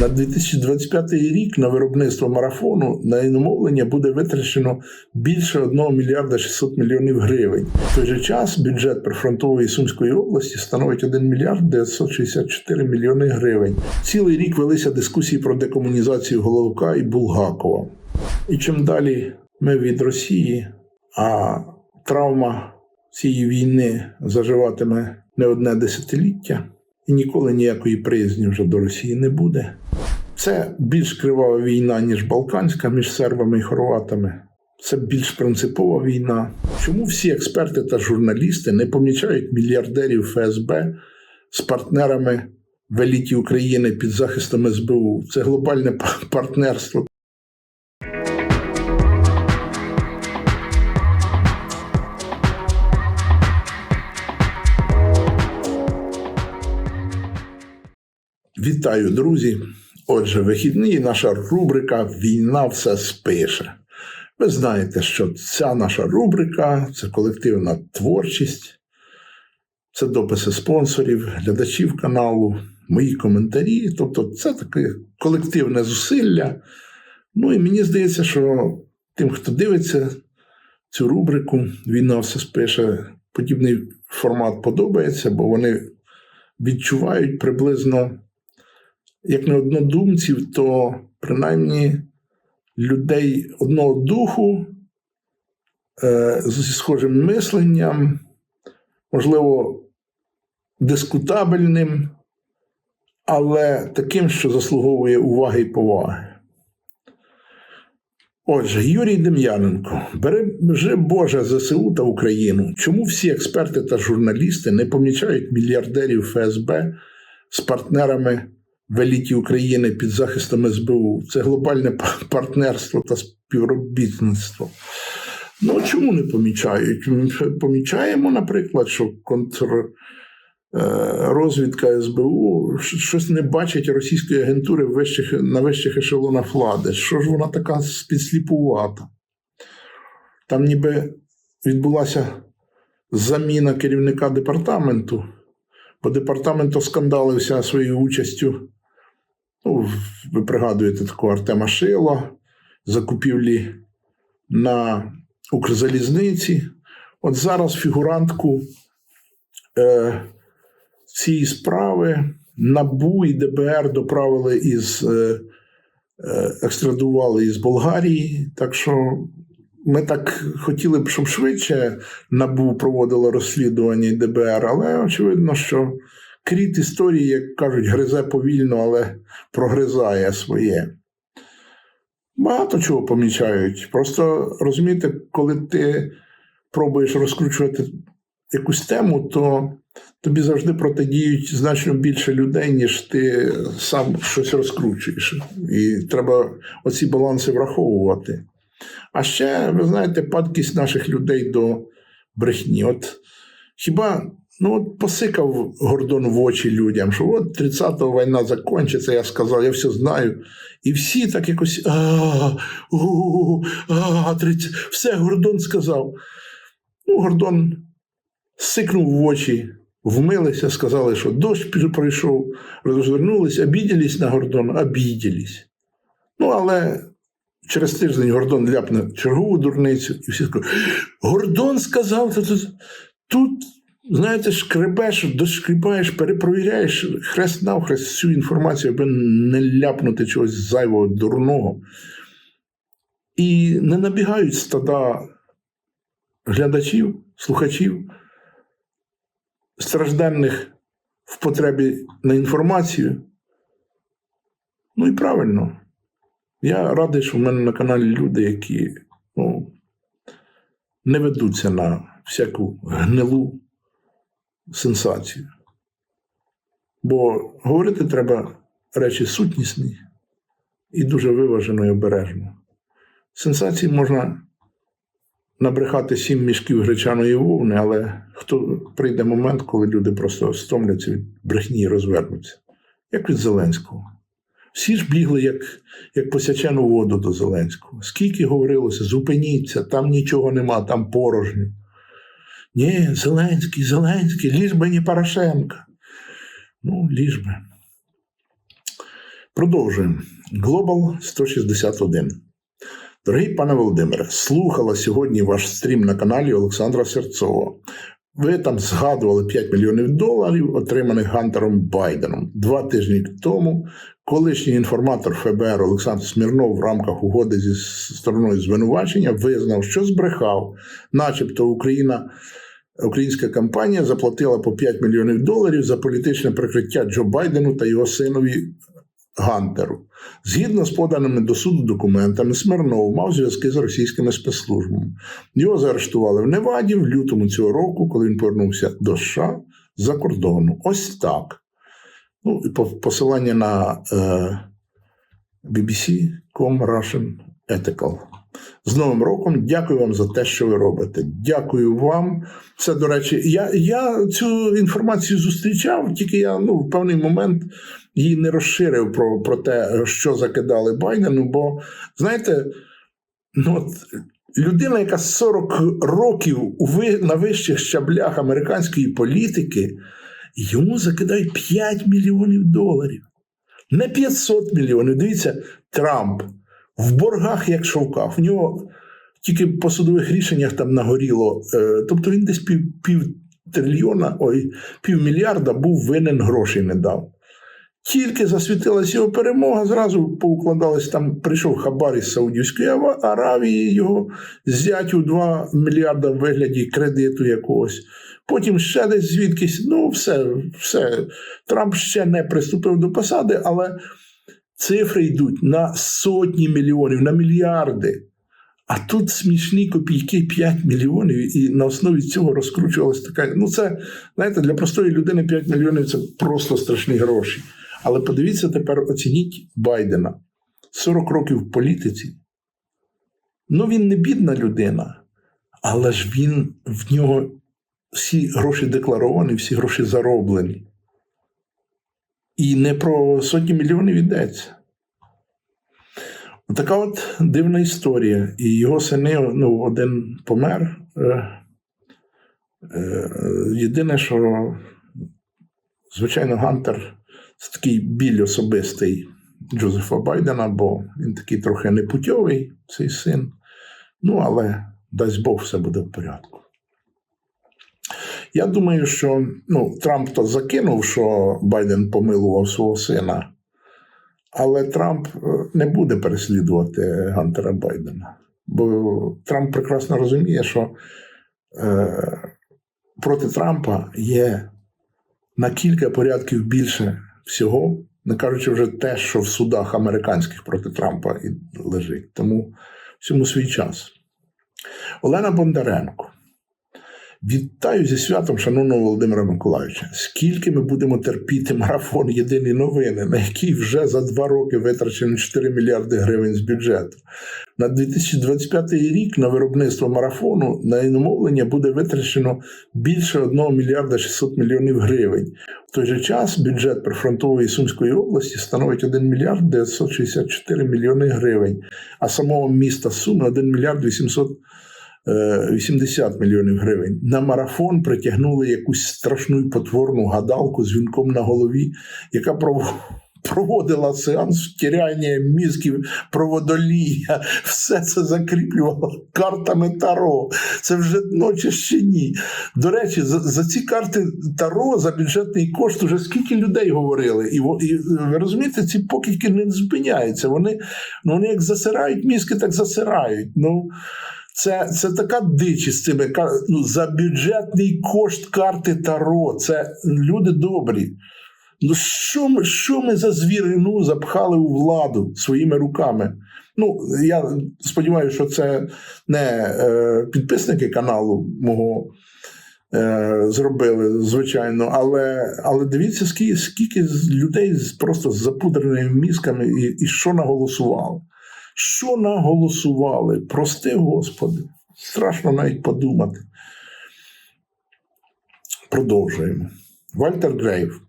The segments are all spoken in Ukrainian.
На 2025 рік на виробництво марафону на іномовлення буде витрачено більше 1 мільярда 600 мільйонів гривень. В той же час бюджет прифронтової Сумської області становить 1 мільярд 964 мільйони гривень. Цілий рік велися дискусії про декомунізацію Головка і Булгакова. І чим далі ми від Росії, а травма цієї війни заживатиме не одне десятиліття, і ніколи ніякої приязні вже до Росії не буде. Це більш кривава війна, ніж Балканська між сербами і хорватами. Це більш принципова війна. Чому всі експерти та журналісти не помічають мільярдерів ФСБ з партнерами в еліті України під захистом СБУ? Це глобальне партнерство Вітаю, друзі! Отже, вихідні наша рубрика Війна все спише. Ви знаєте, що ця наша рубрика це колективна творчість, це дописи спонсорів, глядачів каналу, мої коментарі. Тобто, це таке колективне зусилля. Ну і мені здається, що тим, хто дивиться цю рубрику, Війна все спише, подібний формат подобається, бо вони відчувають приблизно як не однодумців, то принаймні людей одного духу е, зі схожим мисленням, можливо, дискутабельним, але таким, що заслуговує уваги і поваги. Отже, Юрій Дем'яненко, бережи Боже ЗСУ та Україну. Чому всі експерти та журналісти не помічають мільярдерів ФСБ з партнерами в еліті України під захистом СБУ? Це глобальне партнерство та співробітництво. Ну чому не помічають? Ми Помічаємо, наприклад, що контр. е, СБУ щось не бачить російської агентури вищих, на вищих ешелонах влади. Що ж вона така підсліпувата? Там ніби відбулася заміна керівника департаменту, бо департамент оскандалився своєю участю. Ну, ви пригадуєте такого Артема Шила, закупівлі на Укрзалізниці. От зараз фігурантку е, цієї справи НАБУ і ДБР доправили із е, е, екстрадували із Болгарії. Так що ми так хотіли б, щоб швидше НАБУ проводило розслідування і ДБР, але очевидно, що кріт історії, як кажуть, гризе повільно, але прогризає своє. Багато чого помічають. Просто розумієте, коли ти пробуєш розкручувати якусь тему, то тобі завжди протидіють значно більше людей, ніж ти сам щось розкручуєш. І треба оці баланси враховувати. А ще, ви знаєте, падкість наших людей до брехні. От хіба ну, от посикав Гордон в очі людям, що от 30-го війна закінчиться, я сказав, я все знаю. І всі так якось а, а, 30, все, Гордон сказав. Ну, Гордон сикнув в очі, вмилися, сказали, що дощ пройшов, розвернулись, обіділись на Гордон, обіділись. Ну, але через тиждень Гордон ляпне чергову дурницю, і всі скажуть: Гордон сказав, тут знаєте, шкребеш, дошкрібаєш, перепровіряєш хрест навхрест всю інформацію, аби не ляпнути чогось зайвого, дурного. І не набігають стада глядачів, слухачів, стражденних в потребі на інформацію. Ну і правильно. Я радий, що в мене на каналі люди, які ну, не ведуться на всяку гнилу сенсацію. Бо говорити треба речі сутнісні і дуже виважено і обережно. Сенсації можна набрехати сім мішків гречаної вовни, але хто прийде момент, коли люди просто стомляться від брехні і розвернуться, як від Зеленського. Всі ж бігли, як, як посячену воду до Зеленського. Скільки говорилося, зупиніться, там нічого нема, там порожньо. Ні, Зеленський, Зеленський, ліж би не Порошенко. Ну, ліж би. Продовжуємо. Global 161. Дорогий пане Володимире, слухала сьогодні ваш стрім на каналі Олександра Серцова. Ви там згадували 5 мільйонів доларів, отриманих Гантером Байденом. Два тижні тому колишній інформатор ФБР Олександр Смірнов в рамках угоди зі стороною звинувачення визнав, що збрехав, начебто Україна. Українська компанія заплатила по 5 мільйонів доларів за політичне прикриття Джо Байдену та його синові Гантеру. Згідно з поданими до суду документами, Смирнов мав зв'язки з російськими спецслужбами. Його заарештували в Неваді в лютому цього року, коли він повернувся до США за кордону. Ось так. Ну, і по- посилання на е, BBC.com Russian Ethical. З Новим роком дякую вам за те, що ви робите. Дякую вам. Це, до речі, я, я цю інформацію зустрічав, тільки я ну, в певний момент її не розширив про, про те, що закидали Байдену. Бо, знаєте, ну, от, людина, яка 40 років на вищих щаблях американської політики, йому закидають 5 мільйонів доларів. Не 500 мільйонів. Дивіться, Трамп в боргах як шовкав. В нього тільки по судових рішеннях там нагоріло. е, Тобто він десь пів, пів трильйона, ой, півмільярда був винен грошей не дав. Тільки засвітилась його перемога, зразу поукладались там, прийшов хабар із Саудівської Аравії, його зятю 2 мільярда в вигляді кредиту якогось. Потім ще десь звідкись. Ну, все, все. Трамп ще не приступив до посади, але цифри йдуть на сотні мільйонів, на мільярди. А тут смішні копійки 5 мільйонів, і на основі цього розкручувалася така. Ну, це, знаєте, для простої людини 5 мільйонів це просто страшні гроші. Але подивіться тепер, оцініть Байдена. 40 років в політиці. Ну, він не бідна людина, але ж він в нього всі гроші декларовані, всі гроші зароблені. І не про сотні мільйонів йдеться. Така от дивна історія. І його сини, ну, один помер. Е, е, єдине, що, звичайно, Гантер це такий біль особистий Джозефа Байдена, бо він такий трохи непутьовий, цей син. Ну, але дасть Бог, все буде в порядку. Я думаю, що ну, Трамп то закинув, що Байден помилував свого сина, але Трамп е, не буде переслідувати Гантера Байдена. Бо Трамп прекрасно розуміє, що е, проти Трампа є на кілька порядків більше всього, не кажучи вже те, що в судах американських проти Трампа лежить. Тому всьому свій час. Олена Бондаренко. Вітаю зі святом, шановного Володимира Миколаївича. Скільки ми будемо терпіти марафон Єдині новини, на який вже за два роки витрачено 4 мільярди гривень з бюджету. На 2025 рік на виробництво марафону на іномовлення буде витрачено більше 1 мільярда 600 мільйонів гривень. В той же час бюджет прифронтової Сумської області становить 1 мільярд 964 мільйони гривень, а самого міста Суми 1 мільярд 800 е, 80 мільйонів гривень. На марафон притягнули якусь страшну і потворну гадалку з вінком на голові, яка пров- проводила сеанс втіряння мізків проводолія. Все це закріплювало картами Таро. Це вже ночі ще ні. До речі, за, за ці карти Таро за бюджетний кошт уже скільки людей говорили. І, і ви розумієте, ці покидьки не зупиняються. Вони, ну, вони як засирають мізки, так засирають. Ну, це, це така дичі з цими ну, за бюджетний кошт карти Таро. Це люди добрі. Ну, що ми, що ми за звірину запхали у владу своїми руками? Ну, я сподіваюся, що це не е, підписники каналу мого е, зробили, звичайно, але, але дивіться, скільки, скільки людей просто з запудреними мізками і, і що наголосували. Що наголосували? Прости, Господи, страшно навіть подумати. Продовжуємо. Вальтер Грейв.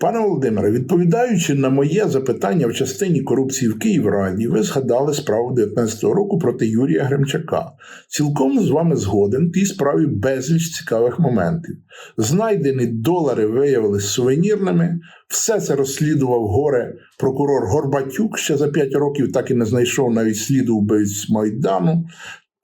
Пане Володимире, відповідаючи на моє запитання в частині корупції в Київраді, ви згадали справу 19-го року проти Юрія Гремчака. Цілком з вами згоден, тій справі безліч цікавих моментів. Знайдені долари виявилися сувенірними. Все це розслідував горе прокурор Горбатюк ще за 5 років, так і не знайшов навіть сліду вбивць Майдану.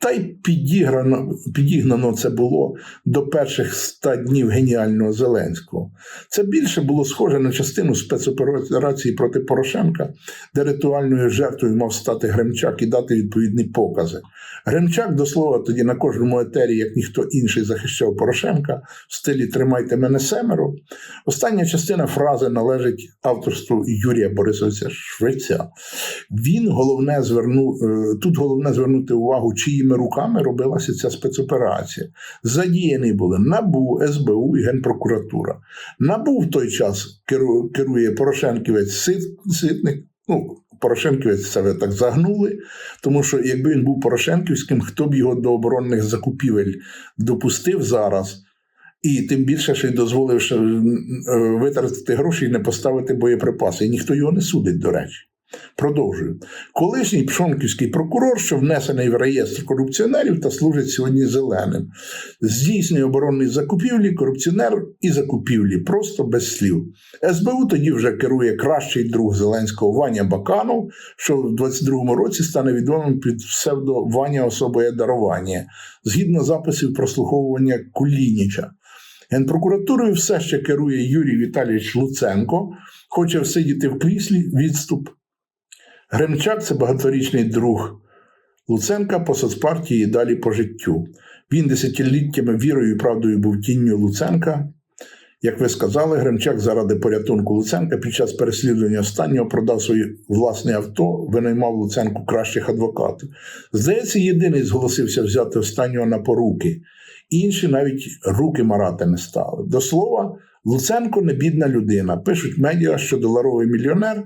Та й підіграно, підігнано це було до перших ста днів геніального Зеленського. Це більше було схоже на частину спецоперації проти Порошенка, де ритуальною жертвою мав стати Гремчак і дати відповідні покази. Гремчак, до слова, тоді на кожному етері, як ніхто інший, захищав Порошенка в стилі Тримайте мене семеро. Остання частина фрази належить авторству Юрія Борисовича Швеця. Він головне звернув е, тут головне звернути увагу, чиїми руками робилася ця спецоперація. Задіяні були НАБУ, СБУ і Генпрокуратура. НАБУ в той час керує Порошенківець Ситник. Ну, Порошенківець ви так загнули, тому що якби він був Порошенківським, хто б його до оборонних закупівель допустив зараз, і тим більше ще й дозволив е, витратити гроші і не поставити боєприпаси. І ніхто його не судить, до речі. Продовжую. Колишній пшонківський прокурор, що внесений в реєстр корупціонерів та служить сьогодні зеленим, здійснює оборонні закупівлі, корупціонер і закупівлі, просто без слів. СБУ тоді вже керує кращий друг Зеленського Ваня Баканов, що в 22-му році стане відомим під псевдо Ваня особоє дарування, згідно записів прослуховування Кулініча. Генпрокуратурою все ще керує Юрій Віталійович Луценко, хоче всидіти в кріслі відступ. Гремчак це багаторічний друг Луценка по соцпартії і далі по життю. Він десятиліттями вірою і правдою був тінню Луценка. Як ви сказали, Гремчак заради порятунку Луценка під час переслідування останнього продав своє власне авто, винаймав Луценку кращих адвокатів. Здається, єдиний зголосився взяти останнього на поруки. Інші навіть руки марати не стали. До слова, Луценко не бідна людина. Пишуть медіа, що доларовий мільйонер,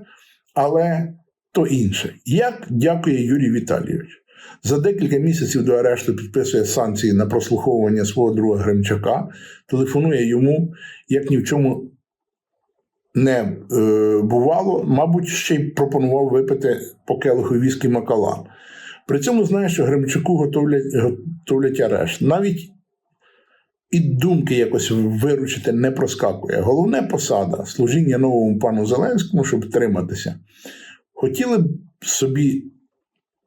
але то інше. Як дякує Юрій Віталійович. За декілька місяців до арешту підписує санкції на прослуховування свого друга Гремчака, телефонує йому, як ні в чому не е, бувало, мабуть, ще й пропонував випити по келиху віскі Макалан. При цьому знає, що Гремчаку готовлять, готовлять арешт. Навіть і думки якось виручити не проскакує. Головне посада служіння новому пану Зеленському, щоб триматися. Хотіли б собі,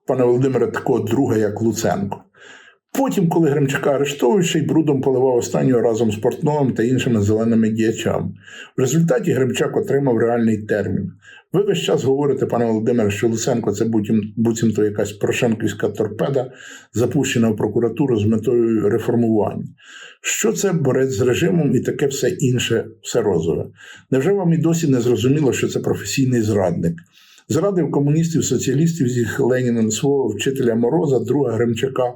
пане Володимире, такого друга, як Луценко. Потім, коли Гремчака арештовують, ще й брудом поливав останнього разом з Портновим та іншими зеленими діячами. В результаті Гремчак отримав реальний термін. Ви весь час говорите, пане Володимире, що Луценко це буцімто якась порошенківська торпеда, запущена в прокуратуру з метою реформування. Що це борець з режимом і таке все інше, все розове? Невже вам і досі не зрозуміло, що це професійний зрадник? Зрадив комуністів, соціалістів з їх Леніном свого вчителя Мороза, друга Гремчака.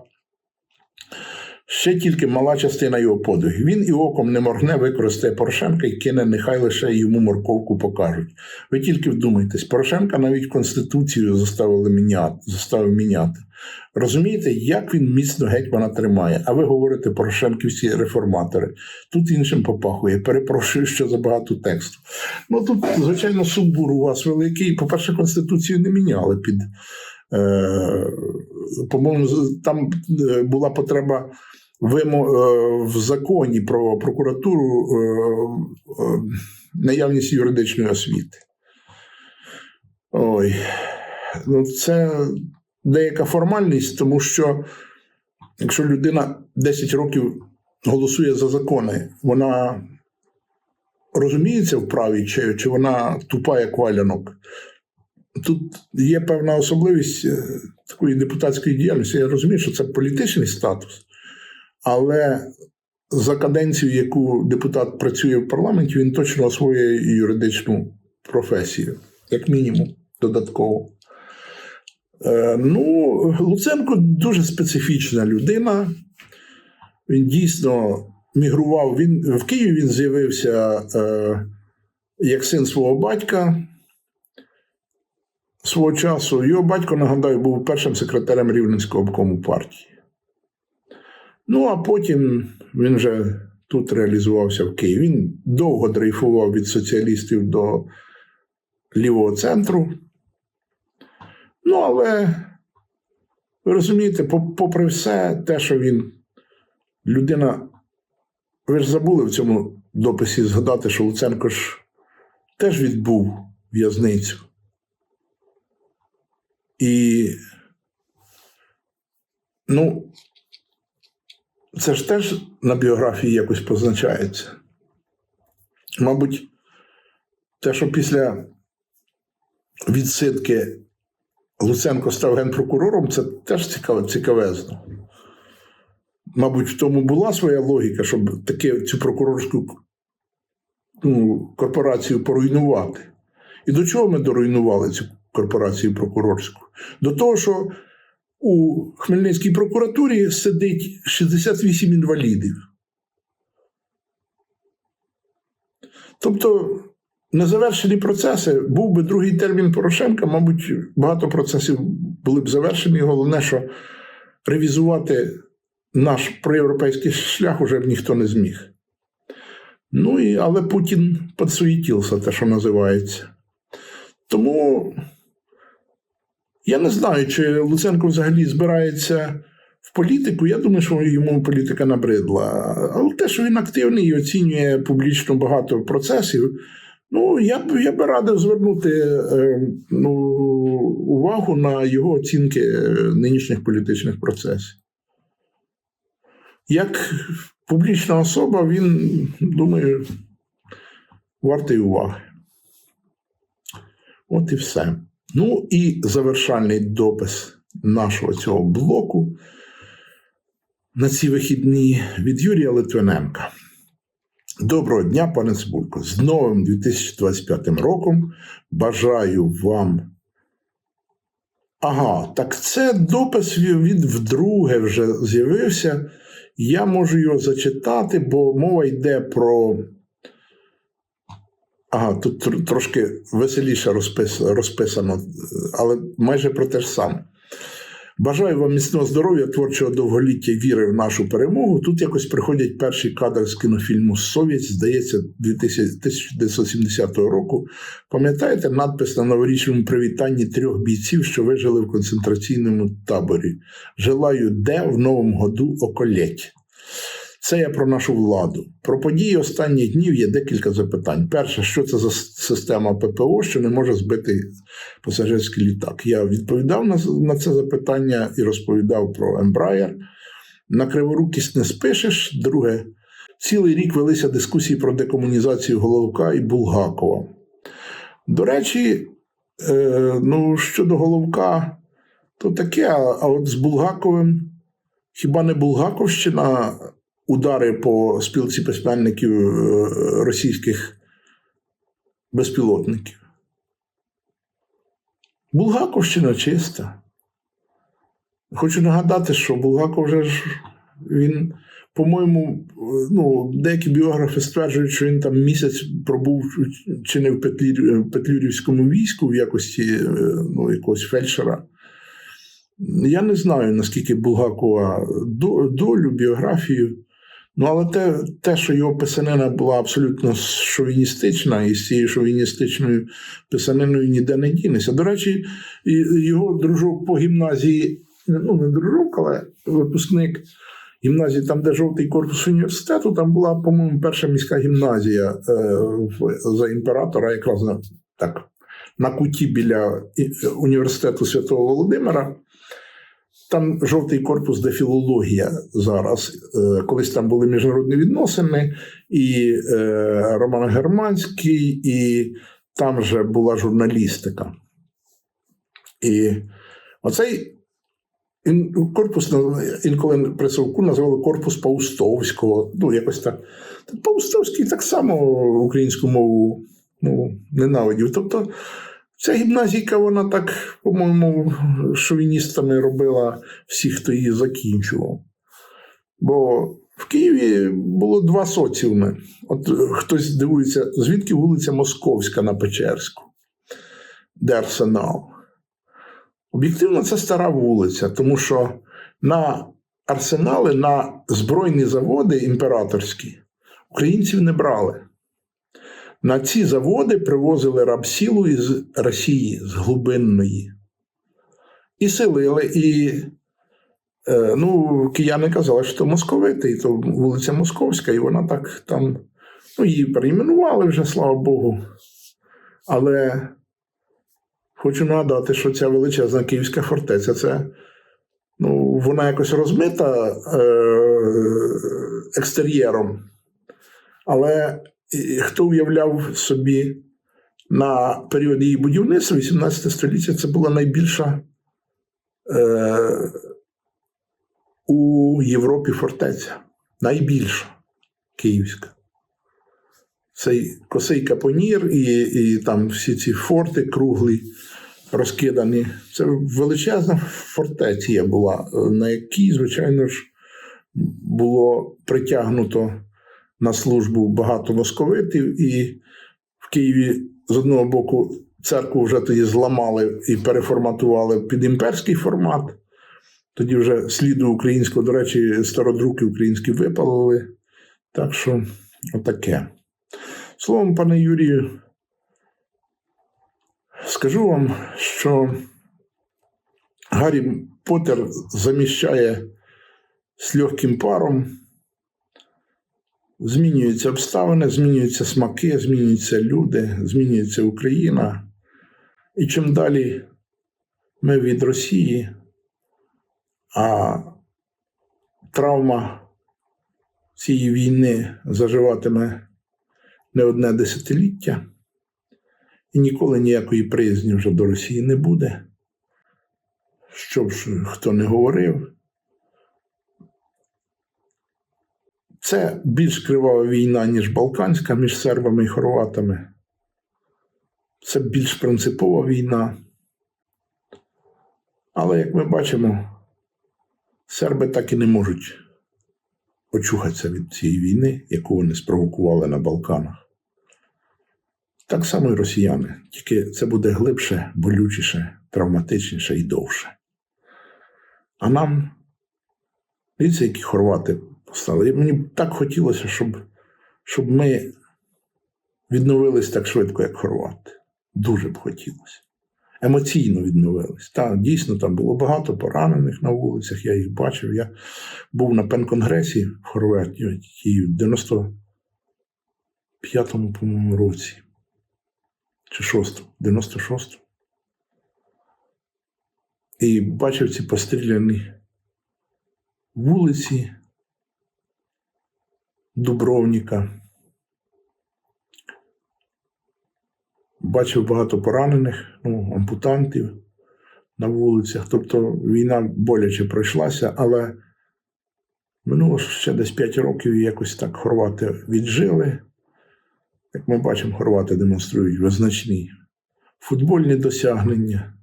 Ще тільки мала частина його подвигів. Він і оком не моргне, використає Порошенка і кине, нехай лише йому морковку покажуть. Ви тільки вдумайтесь, Порошенка навіть Конституцію заставили міняти, заставив міняти. Розумієте, як він міцно гетьмана тримає, а ви говорите Порошенківські реформатори. Тут іншим попахує. Перепрошую, що забагато тексту. Ну тут, звичайно, сумбур у вас великий. По-перше, Конституцію не міняли під. Е, по-моєму, там е, була потреба в законі про прокуратуру е, е, наявність юридичної освіти. Ой, ну це деяка формальність, тому що якщо людина 10 років голосує за закони, вона розуміється в праві, чи, чи вона тупа, як валянок. Тут є певна особливість е, такої депутатської діяльності. Я розумію, що це політичний статус, але за каденцію, яку депутат працює в парламенті, він точно освоює юридичну професію, як мінімум, додатково. Е, ну, Луценко дуже специфічна людина. Він дійсно мігрував. Він, в Києві він з'явився е, як син свого батька. Свого часу його батько, нагадаю, був першим секретарем Рівненського обкому партії. Ну, а потім він вже тут реалізувався в Києві. Він довго дрейфував від соціалістів до лівого центру. Ну, але ви розумієте, попри все, те, що він людина. Ви ж забули в цьому дописі згадати, що Луценко ж теж відбув в'язницю. І ну, це ж теж на біографії якось позначається. Мабуть, те, що після відсидки Луценко став генпрокурором, це теж цікаво, цікавезно. Мабуть, в тому була своя логіка, щоб таке цю прокурорську ну, корпорацію поруйнувати. І до чого ми доруйнували цю корпорацію прокурорську? До того, що у Хмельницькій прокуратурі сидить 68 інвалідів. Тобто незавершені процеси, був би другий термін Порошенка, мабуть, багато процесів були б завершені. Головне, що ревізувати наш проєвропейський шлях уже б ніхто не зміг. Ну і але Путін підсуетився, те, що називається. Тому я не знаю, чи Луценко взагалі збирається в політику. Я думаю, що йому політика набридла. Але те, що він активний і оцінює публічно багато процесів, ну я б я би радив звернути е, ну, увагу на його оцінки е, нинішніх політичних процесів. Як публічна особа, він, думаю, вартий уваги. От і все. Ну і завершальний допис нашого цього блоку на ці вихідні від Юрія Литвиненка. Доброго дня, пане Цибулько. З новим 2025 роком бажаю вам. Ага, так це допис від вдруге вже з'явився. Я можу його зачитати, бо мова йде про. Ага, тут трошки веселіше розпис, розписано, але майже про те ж саме. Бажаю вам міцного здоров'я, творчого довголіття, і віри в нашу перемогу. Тут якось приходять перші кадри з кінофільму Совєць, здається, 2000 1970 року. Пам'ятаєте надпис на новорічному привітанні трьох бійців, що вижили в концентраційному таборі? Желаю де в новому году околеть. Це я про нашу владу. Про події останніх днів є декілька запитань. Перше, що це за система ППО, що не може збити пасажирський літак? Я відповідав на, на це запитання і розповідав про Embraer. На криворукість не спишеш. Друге, цілий рік велися дискусії про декомунізацію Головка і Булгакова. До речі, е, ну, щодо Головка, то таке, а от з Булгаковим хіба не Булгаковщина удари по спілці письменників е, російських безпілотників? Булгаковщина чиста. Хочу нагадати, що Булгаков вже ж він, по-моєму, е, ну, деякі біографи стверджують, що він там місяць пробув чи не в Петлюрівському війську в якості е, ну, якогось фельдшера. Я не знаю, наскільки Булгакова долю, біографію. Ну, але те, те, що його писанина була абсолютно шовіністична, і з цією шовіністичною писаниною ніде не дінеться. До речі, його дружок по гімназії, ну не дружок, але випускник гімназії, там, де жовтий корпус університету, там була, по-моєму, перша міська гімназія е, за імператора, якраз на, так, на куті біля університету Святого Володимира. Там жовтий корпус, де філологія зараз. Е, Колись там були міжнародні відносини, і е, Роман Германський, і там же була журналістика. І оцей корпус інколи при Совку називали корпус Паустовського. Ну, якось. Так Паустовський так само українську мову ну, ненавидів. Тобто ця гімназійка, вона так, по-моєму, шовіністами робила всіх, хто її закінчував. Бо в Києві було два соціуми. От хтось дивується, звідки вулиця Московська на Печерську, де арсенал. Об'єктивно, це стара вулиця, тому що на арсенали, на збройні заводи імператорські українців не брали. На ці заводи привозили рабсілу із Росії, з глибинної. І селили. І е, ну, кияни казали, що то московити, і то вулиця Московська, і вона так там. Ну, її перейменували вже, слава Богу. Але хочу нагадати, що ця величезна Київська фортеця це ну, вона якось розмита е, екстер'єром. Але хто уявляв собі на період її будівництва 18 століття це була найбільша е, у Європі фортеця. Найбільша київська. Цей косий капонір і, і там всі ці форти круглі, розкидані. Це величезна фортеція була, на якій, звичайно ж, було притягнуто на службу багато московитів, і в Києві з одного боку церкву вже тоді зламали і переформатували під імперський формат. Тоді вже сліду українського, до речі, стародруки українські випалили. Так що, отаке. Словом, пане Юрію, скажу вам, що Гаррі Поттер заміщає з легким паром. Змінюються обставини, змінюються смаки, змінюються люди, змінюється Україна. І чим далі ми від Росії, а травма цієї війни заживатиме не одне десятиліття, і ніколи ніякої приязні вже до Росії не буде. Що б хто не говорив, Це більш кривава війна, ніж Балканська між сербами і хорватами. Це більш принципова війна. Але, як ми бачимо, серби так і не можуть очухатися від цієї війни, яку вони спровокували на Балканах. Так само і росіяни, тільки це буде глибше, болючіше, травматичніше і довше. А нам, дивіться, які хорвати стали. І мені так хотілося, щоб, щоб ми відновились так швидко, як хорвати. Дуже б хотілося. Емоційно відновились. Так, дійсно, там було багато поранених на вулицях, я їх бачив. Я був на пенконгресі в Хорватії в 95-му, по-моєму, році. Чи 6-му, 96-му. І бачив ці постріляні вулиці, Дубровніка. Бачив багато поранених, ну, ампутантів на вулицях. Тобто війна боляче пройшлася, але минуло ще десь 5 років і якось так хорвати віджили. Як ми бачимо, хорвати демонструють визначні футбольні досягнення.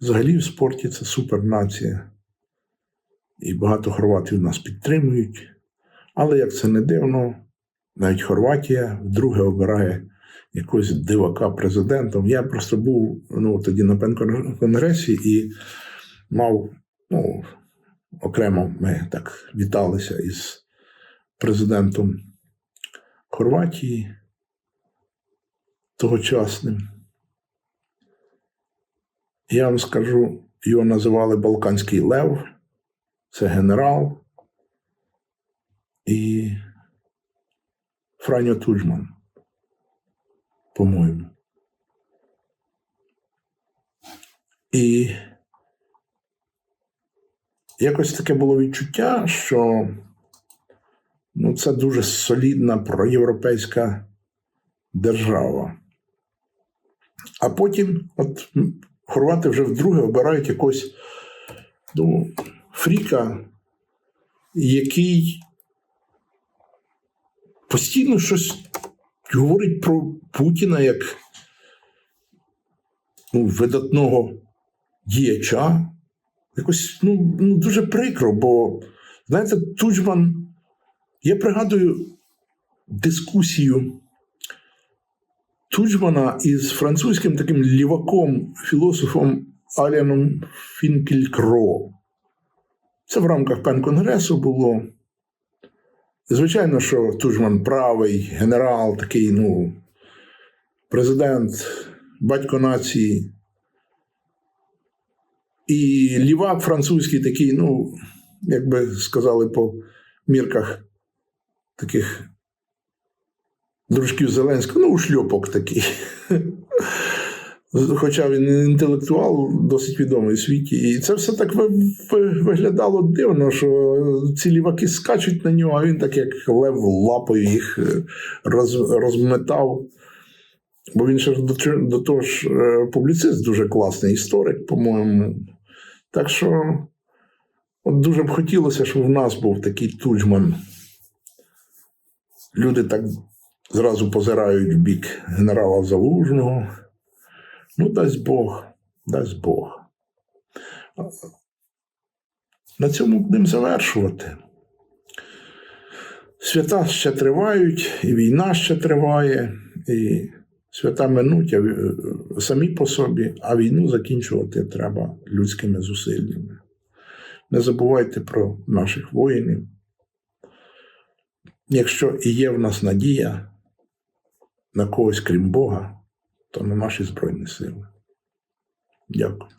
Взагалі в спорті це супернація. І багато хорватів нас підтримують. Але як це не дивно, навіть Хорватія вдруге обирає якогось дивака президентом. Я просто був ну, тоді на пенконгресі і мав, ну, окремо ми так віталися із президентом Хорватії тогочасним. Я вам скажу, його називали Балканський Лев, це генерал і Франьо Туджман, по-моєму. І якось таке було відчуття, що ну, це дуже солідна проєвропейська держава. А потім, от хорвати вже вдруге обирають якогось ну, фріка, який постійно щось говорить про Путіна як ну, видатного діяча. Якось ну, ну, дуже прикро, бо, знаєте, Туджман, я пригадую дискусію Туджмана із французьким таким ліваком, філософом Аліаном Фінкелькро. Це в рамках пенконгресу було. Звичайно, що Тужман правий, генерал, такий, ну, президент, батько нації. І лівак французький такий, ну, як би сказали по мірках таких дружків Зеленського, ну, шльопок такий. Хоча він інтелектуал досить відомий у світі. І це все так ви- ви- виглядало дивно, що ці ліваки скачуть на нього, а він так як лев лапою їх е, роз, розметав. Бо він ще до, до того ж е, публіцист дуже класний, історик, по-моєму. Так що от дуже б хотілося, щоб в нас був такий Туджман. Люди так зразу позирають в бік генерала Залужного. Ну, дасть Бог, дасть Бог. На цьому будемо завершувати. Свята ще тривають, і війна ще триває, і свята минуть самі по собі, а війну закінчувати треба людськими зусиллями. Не забувайте про наших воїнів. Якщо і є в нас надія на когось крім Бога, то на наші Збройні Сили. Дякую.